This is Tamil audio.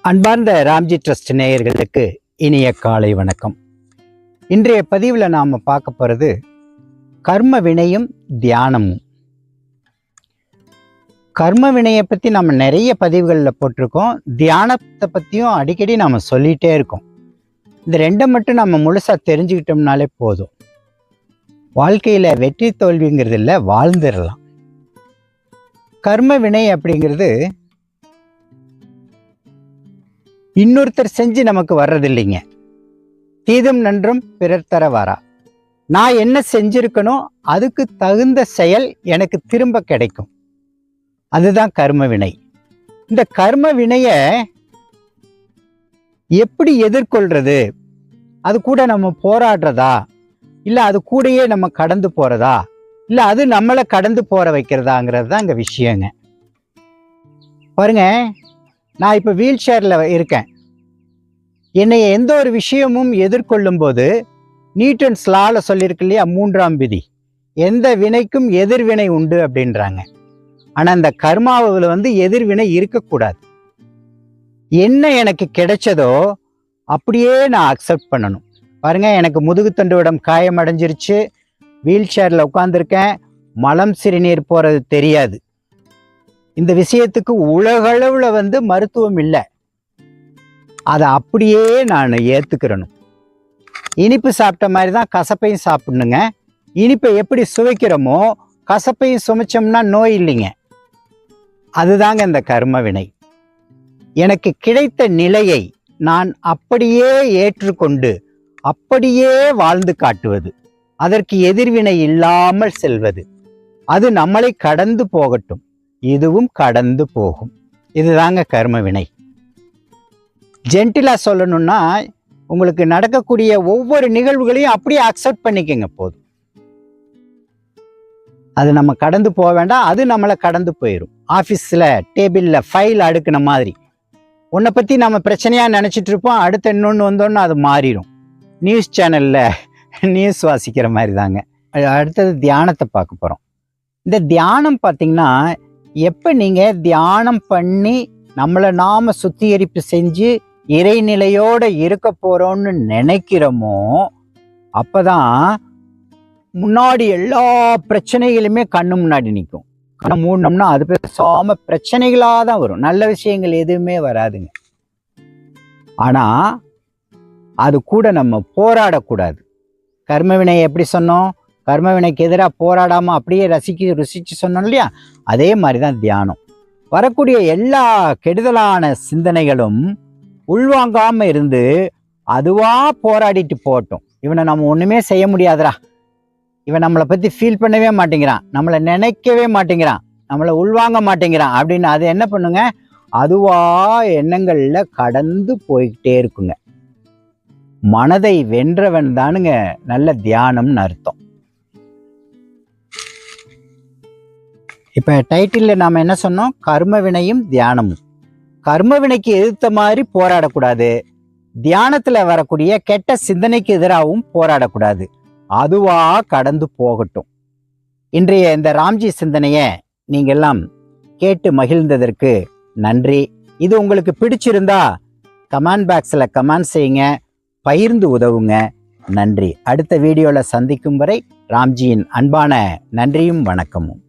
அன்பார்ந்த ராம்ஜி ட்ரஸ்ட் நேயர்களுக்கு இனிய காலை வணக்கம். இன்றைய பதிவில் நாம் பார்க்க போகிறது கர்ம வினையும் தியானமும். கர்ம வினையை பற்றி நம்ம நிறைய பதிவுகளில் போட்டிருக்கோம். தியானத்தை பற்றியும் அடிக்கடி நாம் சொல்லிகிட்டே இருக்கோம். இந்த ரெண்டை மட்டும் நம்ம முழுசாக தெரிஞ்சுக்கிட்டோம்னாலே போதும். வாழ்க்கையில் வெற்றி தோல்விங்கிறது இல்லை வாழ்ந்துடலாம். கர்ம வினை அப்படிங்கிறது இன்னொருத்தர் செஞ்சு நமக்கு வர்றதில்லைங்க. தீதும் நன்றும் பிறர் தர வாரா நான் என்ன செஞ்சிருக்கணும் அதுக்கு தகுந்த செயல் எனக்கு திரும்ப கிடைக்கும். அதுதான் கர்ம வினை. இந்த கர்ம வினைய எப்படி எதிர்கொள்றது? அது கூட நம்ம போராடுறதா? இல்லை அது கூடயே நம்ம கடந்து போறதா? இல்லை அது நம்மளை கடந்து போற வைக்கிறதாங்கிறது தான் இங்கே விஷயங்க. பாருங்க நான் இப்போ வீல் சேரில் இருக்கேன். என்னை எந்த ஒரு விஷயமும் எதிர்கொள்ளும் போது அண்ட் ஸ்லால சொல்லியிருக்கு இல்லையா மூன்றாம் விதி. எந்த வினைக்கும் எதிர்வினை உண்டு அப்படின்றாங்க. ஆனால் அந்த கர்மாவில் வந்து எதிர்வினை இருக்கக்கூடாது. என்ன எனக்கு கிடைச்சதோ அப்படியே நான் அக்செப்ட் பண்ணணும். பாருங்க எனக்கு முதுகுத்தண்டுவிடம் காயம் அடைஞ்சிருச்சு வீல் சேரில் உட்காந்துருக்கேன் மலம் சிறுநீர் போகிறது தெரியாது. இந்த விஷயத்துக்கு உலகளவில் வந்து மருத்துவம் இல்லை. அதை அப்படியே நான் ஏற்றுக்கிறணும் இனிப்பு சாப்பிட்ட மாதிரி தான் கசப்பையும் சாப்பிடணுங்க. இனிப்பை எப்படி சுவைக்கிறோமோ கசப்பையும் சுமைச்சோம்னா நோய் இல்லைங்க. அதுதாங்க இந்த கர்ம வினை. எனக்கு கிடைத்த நிலையை நான் அப்படியே ஏற்றுக்கொண்டு அப்படியே வாழ்ந்து காட்டுவது. அதற்கு எதிர்வினை இல்லாமல் செல்வது. அது நம்மளை கடந்து போகட்டும். இதுவும் கடந்து போகும். இதுதாங்க கர்ம வினை. ஜென்டிலா சொல்லணும்னா உங்களுக்கு நடக்கக்கூடிய ஒவ்வொரு நிகழ்வுகளையும் அப்படியே அக்செப்ட் பண்ணிக்கங்க போதும். அது நம்ம கடந்து போக வேண்டாம் அது நம்மளை கடந்து போயிடும் ஆஃபீஸில் டேபிளில் ஃபைல் அடுக்கின மாதிரி. உன்னை பற்றி நம்ம பிரச்சனையாக நினச்சிட்டு இருப்போம் அடுத்த இன்னொன்று வந்தோன்னு அது மாறிடும் நியூஸ் சேனலில் நியூஸ் வாசிக்கிற மாதிரி தாங்க அடுத்தது தியானத்தை பார்க்க போகிறோம் இந்த தியானம் பார்த்தீங்கன்னா எப்போ நீங்கள் தியானம் பண்ணி நம்மளை நாம சுத்திகரிப்பு செஞ்சு இறைநிலையோட இருக்க போகிறோன்னு நினைக்கிறோமோ அப்பதான் முன்னாடி எல்லா பிரச்சனைகளுமே கண்ணு முன்னாடி நிற்கும் கண்ணை மூடினோம்னா அது பேசாம பிரச்சனைகளாக தான் வரும். நல்ல விஷயங்கள் எதுவுமே வராதுங்க. ஆனால் அது கூட நம்ம போராடக்கூடாது. கர்மவினை எப்படி சொன்னோம்? கர்மவினைக்கு எதிராக போராடாமல் அப்படியே ரசிக்க ருசிச்சு சொன்னோம் இல்லையா? அதே மாதிரி தான் தியானம். வரக்கூடிய எல்லா கெடுதலான சிந்தனைகளும் உள்வாங்காமல் இருந்து அதுவாக போராடிட்டு போகட்டும். இவனை நம்ம ஒன்றுமே செய்ய முடியாதுடா. இவன் நம்மளை பற்றி ஃபீல் பண்ணவே மாட்டேங்கிறான். நம்மளை நினைக்கவே மாட்டேங்கிறான். நம்மளை உள்வாங்க மாட்டேங்கிறான். அப்படின்னு அது என்ன பண்ணுங்க? அதுவா எண்ணங்களில் கடந்து போய்கிட்டே இருக்குங்க. மனதை வென்றவன் தானுங்க நல்ல தியானம்னு அர்த்தம். இப்போ டைட்டிலில் நாம் என்ன சொன்னோம்? கர்ம வினையும் தியானமும். கர்ம வினைக்கு எதிர்த்த மாதிரி போராடக்கூடாது. தியானத்தில் வரக்கூடிய கெட்ட சிந்தனைக்கு எதிராகவும் போராடக்கூடாது. அதுவா கடந்து போகட்டும். இன்றைய இந்த ராம்ஜி சிந்தனையை நீங்கள்லாம் கேட்டு மகிழ்ந்ததற்கு நன்றி. இது உங்களுக்கு பிடிச்சிருந்தா கமெண்ட் பாக்ஸில் கமெண்ட் செய்யுங்க. பகிர்ந்து உதவுங்க. நன்றி. அடுத்த வீடியோவில் சந்திக்கும் வரை ராம்ஜியின் அன்பான நன்றியும் வணக்கமும்.